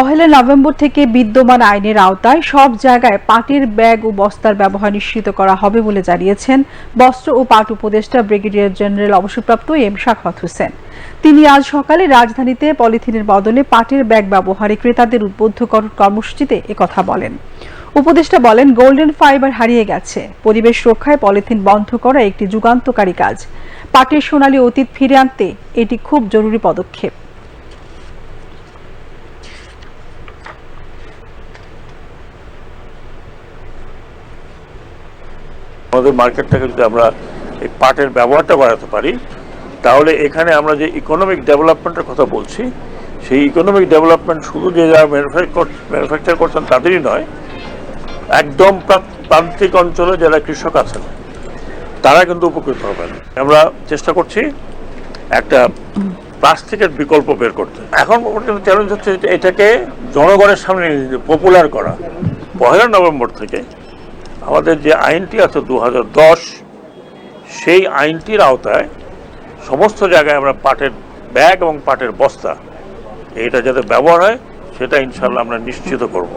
পহেলা November থেকে বিদ্যমান আইনের আওতায় সব জায়গায় পাটের ব্যাগ ও বস্তার ব্যবহার নিশ্চিত করা হবে বলে জানিয়েছেন বস্ত্র ও পাট উপদেষ্টা ব্রিগেডিয়ার জেনারেল অবসরপ্রাপ্ত এম শাখাত হোসেন। তিনি আজ সকালে রাজধানীতে পলিথিনের বদলে পাটের ব্যাগ ব্যবহারে ক্রেতাদের উদ্বুদ্ধকরণ কর্মসূচিতে একথা বলেন। উপদেষ্টা বলেন, গোল্ডেন ফাইবার হারিয়ে গেছে। পরিবেশ রক্ষায় পলিথিন বন্ধ করা একটি যুগান্তকারী কাজ। পাটের সোনালী অতীত ফিরে আনতে এটি খুব জরুরি পদক্ষেপ। আমাদের মার্কেটটাকে যদি আমরা এই পাটের ব্যবহারটা বাড়াতে পারি, তাহলে এখানে আমরা যে ইকোনমিক ডেভেলপমেন্টের কথা বলছি, সেই ইকোনমিক ডেভেলপমেন্ট শুধু যে যারা ম্যানুফ্যাকচার করছেন তাদেরই নয়, একদম প্রান্তিক অঞ্চলে যারা কৃষক আছেন, তারা কিন্তু উপকৃত হবেন। আমরা চেষ্টা করছি একটা প্লাস্টিকের বিকল্প বের করতে। এখন চ্যালেঞ্জ হচ্ছে এটাকে জনগণের সামনে পপুলার করা। পহেলা নভেম্বর থেকে আমাদের যে আইনটি আছে দু হাজার দশ, সেই আইনটির আওতায় সমস্ত জায়গায় আমরা পাটের ব্যাগ এবং পাটের বস্তা এটা যাতে ব্যবহার হয়, সেটা ইনশাল্লাহ আমরা নিশ্চিত করব।